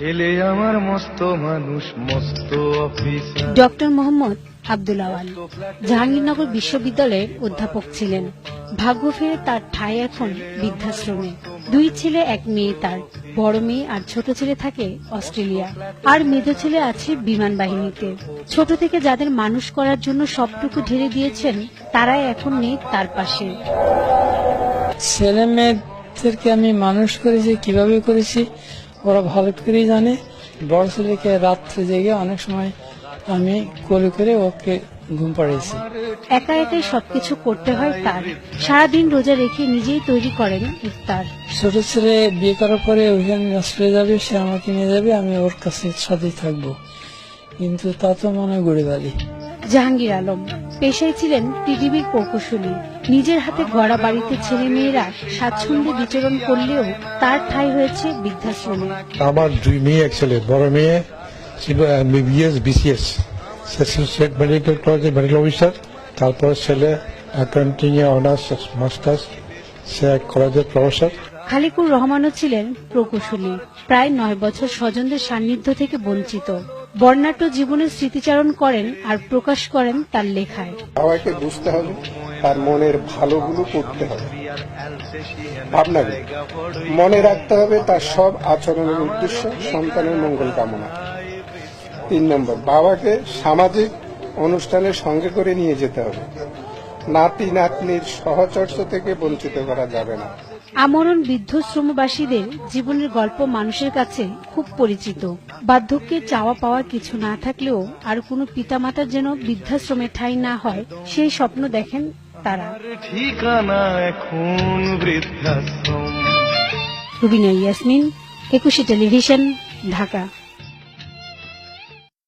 ছেলে আমার মস্ত মানুষ মস্ত অফিসার ডক্টর মোহাম্মদ আব্দুল আওয়াল। জাহাঙ্গীরনগর বিশ্ববিদ্যালয়ের অধ্যাপক ছিলেন। ভাগ্য ফিরে তার ঠাঁই এখন বৃদ্ধাশ্রমে। দুই ছেলে এক মেয়ে তার। বড় মেয়ে আর ছোট ছেলে থাকে অস্ট্রেলিয়া। আর মেজো ছেলে আছে বিমান বাহিনীতে। ছোট থেকে যাদের মানুষ করার জন্য সবটুকু ঢেলে দিয়েছেন তারাই এখন নেই তার পাশে। ছেলে মেয়েদেরকে আমি মানুষ করেছি কীভাবে করেছি? ওরা ভালো করেই জানে। বড় ছেলেকে রাত্রে জেগে অনেক সময় আমি কোলে করে ওকে ঘুম পাড়িয়েছি। একা একাই সবকিছু করতে হয় তার। সারাদিন রোজা রেখে নিজেই তৈরি করেন ইফতার। ছোট ছেলে বিয়ে করার পরে ওইখানে হসপিটালে যাবে সে আমাকে নিয়ে যাবে আমি ওর কাছে সাথেই থাকব। কিন্তু তা তো মনে হয় গড়ে বাড়ি জাহাঙ্গীর আলম পেশায় ছিলেন টিডিবির প্রকৌশলী। নিজের হাতে গড়া বাড়িতে ছেলে মেয়েরা স্বাচ্ছন্দ্যে বিচরণ করলেও তার ঠাঁই হয়েছে বৃদ্ধাশ্রমে। আমার দুই মেয়ে এক ছেলে বড় মেয়ে ছিল এমবিবিএস বিসিএস। স্টেট মেডিকেল কলেজের মেডিকেল অফিসার তারপর ছেলে অ্যাকাউন্টিং এ অনার্স মাস্টার্স সে এক কলেজের প্রফেসর খালিকুর রহমানও ছিলেন প্রকৌশলী প্রায় নয় বছর স্বজনদের সান্নিধ্য থেকে বঞ্চিত। বর্ণাঢ্য জীবনের স্মৃতিচারণ করেন আর প্রকাশ করেন তার লেখায়। সবাইকে বুঝতে হবে। তার মনের ভালোগুলো করতে হবে। ভাবনাগুলো মনে রাখতে হবে তার সব আচরণের উদ্দেশ্য, সন্তানের মঙ্গল কামনা। তিন নম্বর, বাবাকে সামাজিক অনুষ্ঠানের সঙ্গে করে নিয়ে যেতে হবে। নাতি, নাতনির সহচর্য থেকে বঞ্চিত করা যাবে না। আমরণ বৃদ্ধশ্রমবাসীদের জীবনের গল্প মানুষের কাছে খুব পরিচিত। বার্ধক্যে চাওয়া পাওয়ার কিছু না থাকলেও আর কোনো পিতামাতার যেন বৃদ্ধাশ্রমে ঠাঁই না হয়, সেই স্বপ্ন দেখেন তারা। ঠিকানা এখন বৃদ্ধাশ্রম। রুবিনা ইয়াসমিন একুশে টেলিভিশন ঢাকা।